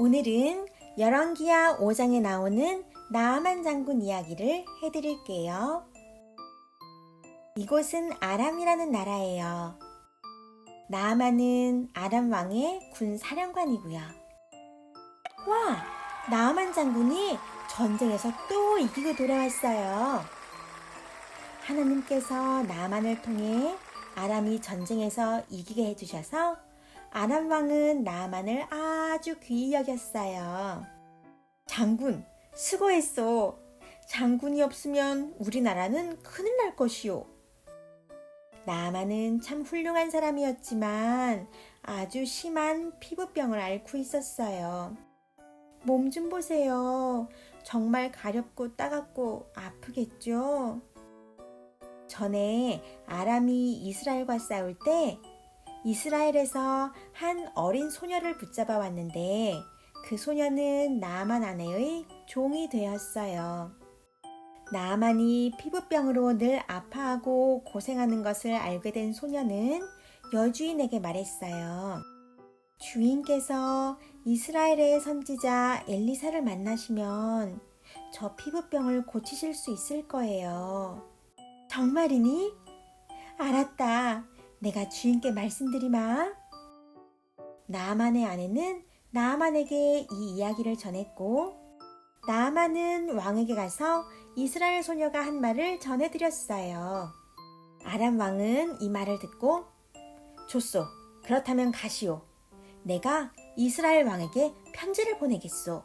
오늘은 열왕기하 5장에 나오는 나아만 장군 이야기를 해드릴게요. 이곳은 아람이라는 나라예요. 나아만은 아람 왕의 군 사령관이고요. 와, 나아만 장군이 전쟁에서 또 이기고 돌아왔어요. 하나님께서 나아만을 통해 아람이 전쟁에서 이기게 해주셔서 아람 왕은 나아만을 아주 귀히 여겼어요. 장군, 수고했어. 장군이 없으면 우리나라는 큰일 날 것이오. 나아만은 참 훌륭한 사람이었지만 아주 심한 피부병을 앓고 있었어요. 몸 좀 보세요. 정말 가렵고 따갑고 아프겠죠? 전에 아람이 이스라엘과 싸울 때 이스라엘에서 한 어린 소녀를 붙잡아 왔는데 그 소녀는 나아만 아내의 종이 되었어요. 나아만이 피부병으로 늘 아파하고 고생하는 것을 알게 된 소녀는 여주인에게 말했어요. 주인께서 이스라엘의 선지자 엘리사를 만나시면 저 피부병을 고치실 수 있을 거예요. 정말이니? 알았다. 내가 주인께 말씀드리마. 나만의 아내는 나만에게 이 이야기를 전했고, 나만은 왕에게 가서 이스라엘 소녀가 한 말을 전해드렸어요. 아람 왕은 이 말을 듣고, 좋소. 그렇다면 가시오. 내가 이스라엘 왕에게 편지를 보내겠소.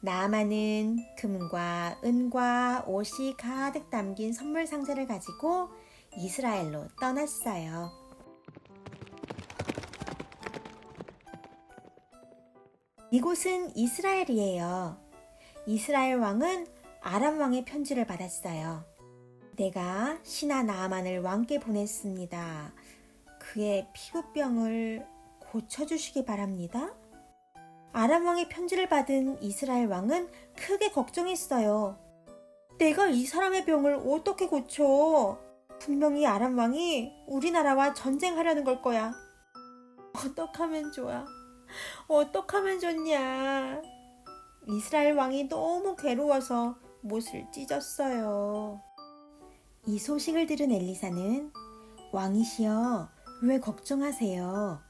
나아만은 금과 은과 옷이 가득 담긴 선물 상자를 가지고 이스라엘로 떠났어요. 이곳은 이스라엘이에요. 이스라엘 왕은 아람 왕의 편지를 받았어요. 내가 신하 나아만을 왕께 보냈습니다. 그의 피부병을 고쳐주시기 바랍니다. 아람 왕의 편지를 받은 이스라엘 왕은 크게 걱정했어요. 내가 이 사람의 병을 어떻게 고쳐? 분명히 아람 왕이 우리나라와 전쟁하려는 걸 거야. 어떡하면 좋아? 어떡하면 좋냐? 이스라엘 왕이 너무 괴로워서 못을 찢었어요. 이 소식을 들은 엘리사는 왕이시여, 왜 걱정하세요?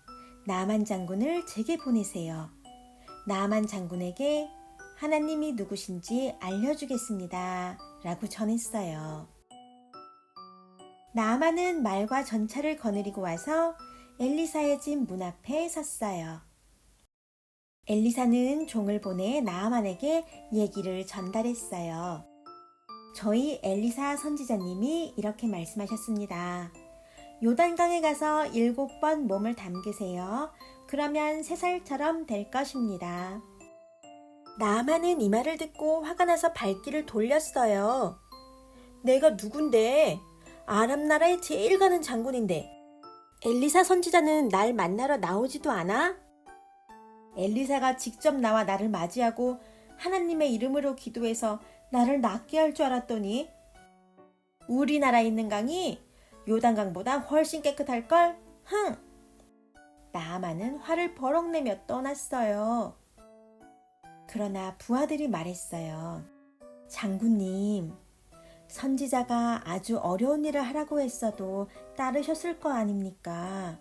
나만 장군을 제게 보내세요. 나만 장군에게 하나님이 누구신지 알려주겠습니다. 라고 전했어요. 나만은 말과 전차를 거느리고 와서 엘리사의 집 문 앞에 섰어요. 엘리사는 종을 보내 나아만에게 얘기를 전달했어요. 저희 엘리사 선지자님이 이렇게 말씀하셨습니다. 요단강에 가서 일곱 번 몸을 담그세요. 그러면 세 살처럼 될 것입니다. 나만은 이 말을 듣고 화가 나서 발길을 돌렸어요. 내가 누군데? 아람 나라에 제일 가는 장군인데. 엘리사 선지자는 날 만나러 나오지도 않아? 엘리사가 직접 나와 나를 맞이하고 하나님의 이름으로 기도해서 나를 낫게 할 줄 알았더니 우리나라에 있는 강이 요단강보다 훨씬 깨끗할걸? 흥! 나아만은 화를 버럭 내며 떠났어요. 그러나 부하들이 말했어요. 장군님, 선지자가 아주 어려운 일을 하라고 했어도 따르셨을 거 아닙니까?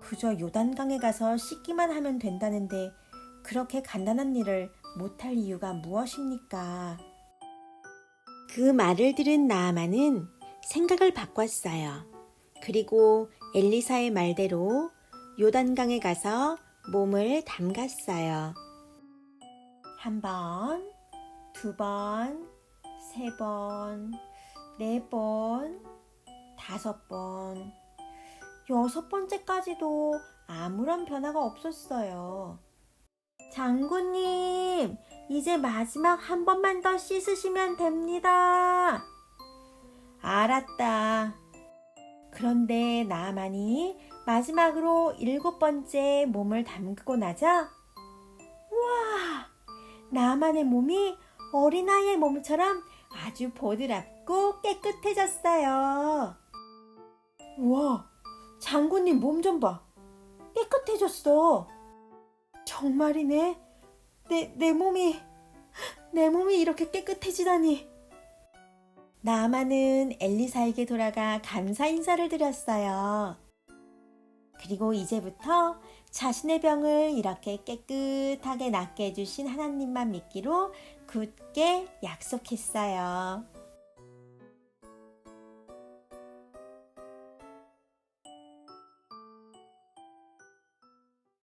그저 요단강에 가서 씻기만 하면 된다는데 그렇게 간단한 일을 못할 이유가 무엇입니까? 그 말을 들은 나아만은 생각을 바꿨어요. 그리고 엘리사의 말대로 요단강에 가서 몸을 담갔어요. 한 번, 두 번, 세 번, 네 번, 다섯 번, 여섯 번째까지도 아무런 변화가 없었어요. 장군님, 이제 마지막 한 번만 더 씻으시면 됩니다. 알았다. 그런데 나만이 마지막으로 일곱 번째 몸을 담그고 나자, 우와! 나만의 몸이 어린아이의 몸처럼 아주 보드랍고 깨끗해졌어요. 우와! 장군님 몸 좀 봐. 깨끗해졌어. 정말이네. 내, 내 몸이, 내 몸이 이렇게 깨끗해지다니. 나아만은 엘리사에게 돌아가 감사 인사를 드렸어요. 그리고 이제부터 자신의 병을 이렇게 깨끗하게 낫게 해주신 하나님만 믿기로 굳게 약속했어요.